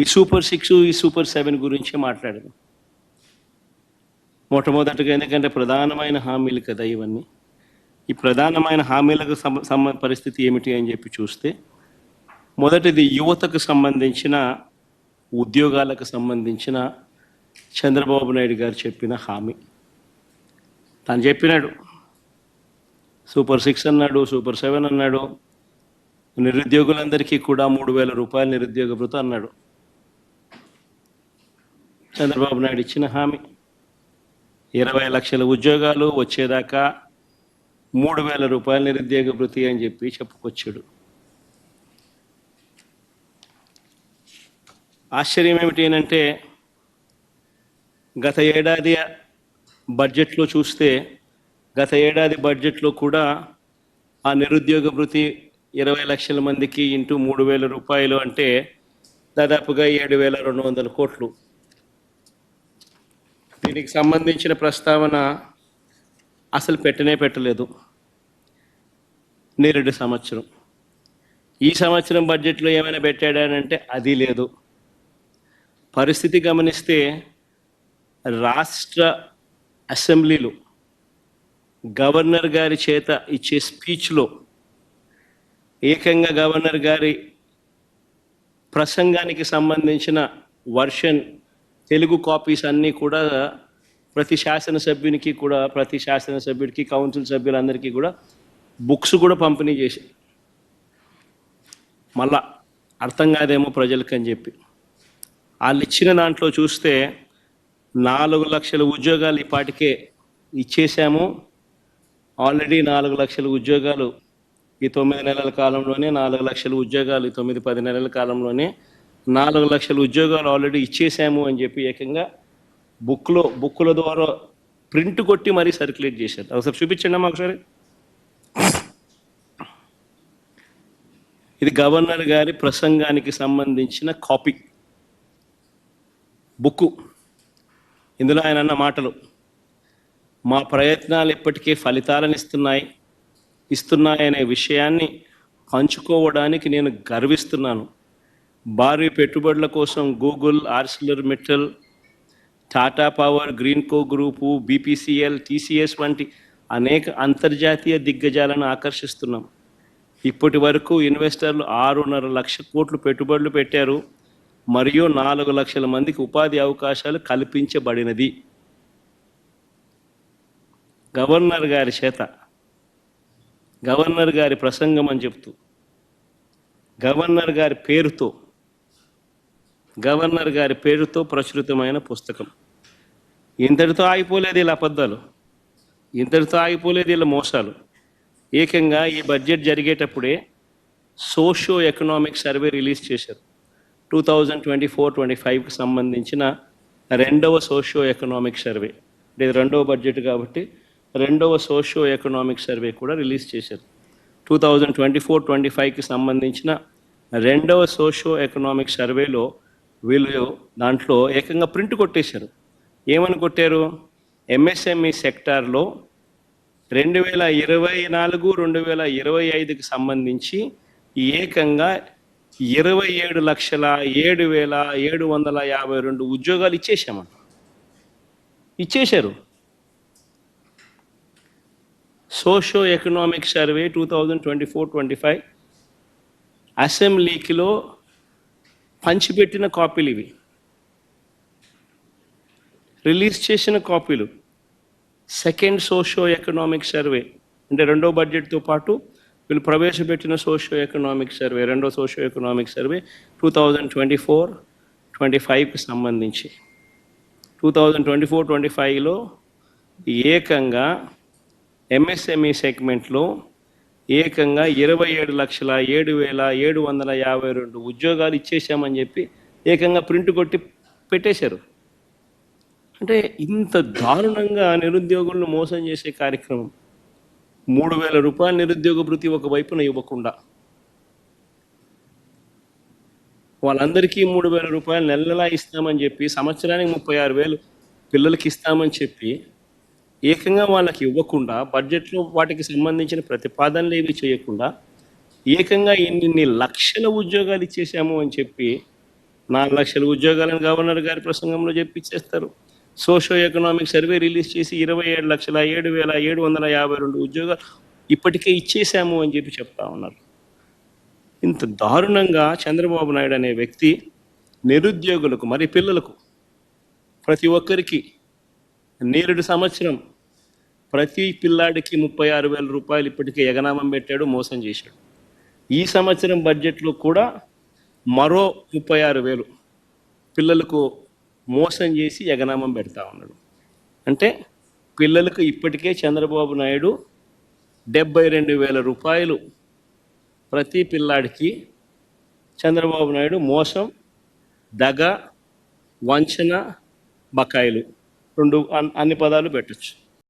ఈ super six ఈ super seven గురించి మాట్లాడదు. మొట్టమొదటిగా ఎందుకంటే ప్రధానమైన హామీలు కదా ఇవన్నీ. ఈ ప్రధానమైన హామీలకు సమ పరిస్థితి ఏమిటి అని చెప్పి చూస్తే మొదటిది యువతకు సంబంధించిన ఉద్యోగాలకు సంబంధించిన చంద్రబాబు నాయుడు గారు చెప్పిన హామీ. తను చెప్పినాడు సూపర్ సిక్స్ అన్నాడు సూపర్ సెవెన్ అన్నాడు నిరుద్యోగులందరికీ కూడా మూడు వేల రూపాయల నిరుద్యోగ భృతం అన్నాడు. చంద్రబాబు నాయుడు ఇచ్చిన హామీ. ఇరవై లక్షల ఉద్యోగాలు వచ్చేదాకా మూడు వేల రూపాయల నిరుద్యోగ వృత్తి అని చెప్పి చెప్పుకొచ్చాడు. ఆశ్చర్యం ఏమిటి అంటే గత ఏడాది బడ్జెట్లో చూస్తే గత ఏడాది బడ్జెట్లో కూడా ఆ నిరుద్యోగ వృత్తి ఇరవై లక్షల మందికి ఇంటూ మూడు వేల రూపాయలు అంటే దాదాపుగా ఏడు వేల రెండు వందల కోట్లు. దీనికి సంబంధించిన ప్రస్తావన అసలు పెట్టనే పెట్టలేదు. నేరేడు సంవత్సరం. ఈ సంవత్సరం బడ్జెట్లో ఏమైనా పెట్టాడానంటే అది లేదు. పరిస్థితి గమనిస్తే రాష్ట్ర అసెంబ్లీలో గవర్నర్ గారి చేత ఇచ్చే స్పీచ్లో ఏకంగా గవర్నర్ గారి ప్రసంగానికి సంబంధించిన వర్షన్ తెలుగు కాపీస్ అన్నీ కూడా ప్రతి శాసనసభ్యునికి కూడా ప్రతి శాసనసభ్యుడికి కౌన్సిల్ సభ్యులందరికీ కూడా బుక్స్ కూడా పంపిణీ చేసి మళ్ళా అర్థం కాదేమో ప్రజలకు అని చెప్పి. వాళ్ళు ఇచ్చిన దాంట్లో చూస్తే నాలుగు లక్షల ఉద్యోగాలు ఈ పాటికే ఇచ్చేసాము ఆల్రెడీ నాలుగు లక్షల ఉద్యోగాలు ఈ తొమ్మిది నెలల కాలంలోనే నాలుగు లక్షల ఉద్యోగాలు ఈ తొమ్మిది పది నెలల కాలంలోనే నాలుగు లక్షల ఉద్యోగాలు ఆల్రెడీ ఇచ్చేసాము అని చెప్పి ఏకంగా బుక్లో బుక్కుల ద్వారా ప్రింట్ కొట్టి మరీ సర్క్యులేట్ చేశారు. ఒకసారి చూపించండి అమ్మా ఒకసారి. ఇది గవర్నర్ గారి ప్రసంగానికి సంబంధించిన కాపీ. బుక్కు. ఇందులో ఆయన అన్న మాటలు మా ప్రయత్నాలు ఇప్పటికే ఫలితాలను ఇస్తున్నాయి ఇస్తున్నాయనే విషయాన్ని పంచుకోవడానికి నేను గర్విస్తున్నాను. భారీ పెట్టుబడుల కోసం Google Arcelor Mittal Tata power Greenko group BPCL TCS వంటి అనేక అంతర్జాతీయ దిగ్గజాలను ఆకర్షిస్తున్నాం. ఇప్పటి వరకు ఇన్వెస్టర్లు ఆరున్నర లక్ష కోట్లు పెట్టుబడులు పెట్టారు. మరియు నాలుగు లక్షల మందికి ఉపాధి అవకాశాలు కల్పించబడినది. గవర్నర్ గారి చేత గవర్నర్ గారి ప్రసంగం అని చెప్తూ గవర్నర్ గారి పేరుతో గవర్నర్ గారి పేరుతో ప్రచురితమైన పుస్తకం. ఇంతటితో ఆగిపోలేదు ఇలా అబద్ధాలు. ఇంతటితో ఆగిపోలేదు ఇలా మోసాలు. ఏకంగా ఈ బడ్జెట్ జరిగేటప్పుడే సోషో ఎకనామిక్ సర్వే రిలీజ్ చేశారు. Two thousand twenty four twenty ఫైవ్కి సంబంధించిన రెండవ సోషో ఎకనామిక్ సర్వే. అంటే ఇది రెండవ బడ్జెట్ కాబట్టి రెండవ సోషో ఎకనామిక్ సర్వే కూడా రిలీజ్ చేశారు. Two thousand twenty four twenty ఫైవ్కి సంబంధించిన రెండవ సోషో ఎకనామిక్ సర్వేలో వీళ్ళు దాంట్లో ఏకంగా ప్రింట్ కొట్టేశారు. ఏమని కొట్టారు? ఎంఎస్ఎంఈ సెక్టార్లో రెండు వేల ఇరవై నాలుగు రెండు వేల ఇరవై ఐదుకి సంబంధించి ఏకంగా ఇరవై ఏడు లక్షల ఏడు వేల ఏడు వందల యాభై రెండు ఉద్యోగాలు ఇచ్చేసామంట ఇచ్చేశారు. Socio economic survey two thousand twenty four twenty five అసెంబ్లీకిలో పంచిపెట్టిన కాపీలు ఇవి. రిలీజ్ చేసిన కాపీలు. Second socio economic survey. అంటే రెండో బడ్జెట్తో పాటు వీళ్ళు ప్రవేశపెట్టిన సోషో ఎకనామిక్ సర్వే రెండో socio economic survey two thousand twenty four twenty ఫైవ్కి సంబంధించి. Two thousand twenty four twenty ఫైవ్లో ఏకంగా ఎంఎస్ఎంఈ సెగ్మెంట్లో ఏకంగా ఇరవై ఏడు లక్షల ఏడు వేల ఏడు వందల యాభై రెండు ఉద్యోగాలు ఇచ్చేసామని చెప్పి ఏకంగా ప్రింట్ కొట్టి పెట్టేశారు. అంటే ఇంత దారుణంగా నిరుద్యోగులను మోసం చేసే కార్యక్రమం మూడు వేల రూపాయల నిరుద్యోగ భృతి ఒక వైపున ఇవ్వకుండా వాళ్ళందరికీ మూడు వేల రూపాయలు నెల నెలా ఇస్తామని చెప్పి సంవత్సరానికి ముప్పై ఆరు వేలు పిల్లలకి ఇస్తామని చెప్పి ఏకంగా వాళ్ళకి ఇవ్వకుండా బడ్జెట్లో వాటికి సంబంధించిన ప్రతిపాదనలు ఏవి చేయకుండా ఏకంగా ఇన్ని లక్షల ఉద్యోగాలు ఇచ్చేసాము అని చెప్పి నాలుగు లక్షల ఉద్యోగాలను గవర్నర్ గారి ప్రసంగంలో చెప్పిచ్చేస్తారు సోషో ఎకనామిక్ సర్వే రిలీజ్ చేసి ఇరవై ఏడు లక్షల ఏడు వేల ఏడు వందల యాభై రెండు ఉద్యోగాలు ఇప్పటికే ఇచ్చేసాము అని చెప్పి చెప్తా ఉన్నారు. ఇంత దారుణంగా చంద్రబాబు నాయుడు అనే వ్యక్తి నిరుద్యోగులకు మరి పిల్లలకు ప్రతి ఒక్కరికి నేరుడు సంవత్సరం ప్రతి పిల్లాడికి ముప్పై ఆరు వేల రూపాయలు ఇప్పటికే ఎగనామం పెట్టాడు మోసం చేశాడు. ఈ సంవత్సరం బడ్జెట్లో కూడా మరో ముప్పై ఆరు వేలు పిల్లలకు మోసం చేసి ఎగనామం పెడతా ఉన్నాడు. అంటే పిల్లలకు ఇప్పటికే చంద్రబాబు నాయుడు డెబ్బై రెండు వేల రూపాయలు ప్రతి పిల్లాడికి చంద్రబాబు నాయుడు మోసం దగ వంచన బకాయిలు రెండు అన్- అన్ని పదాలు పెట్టచ్చు.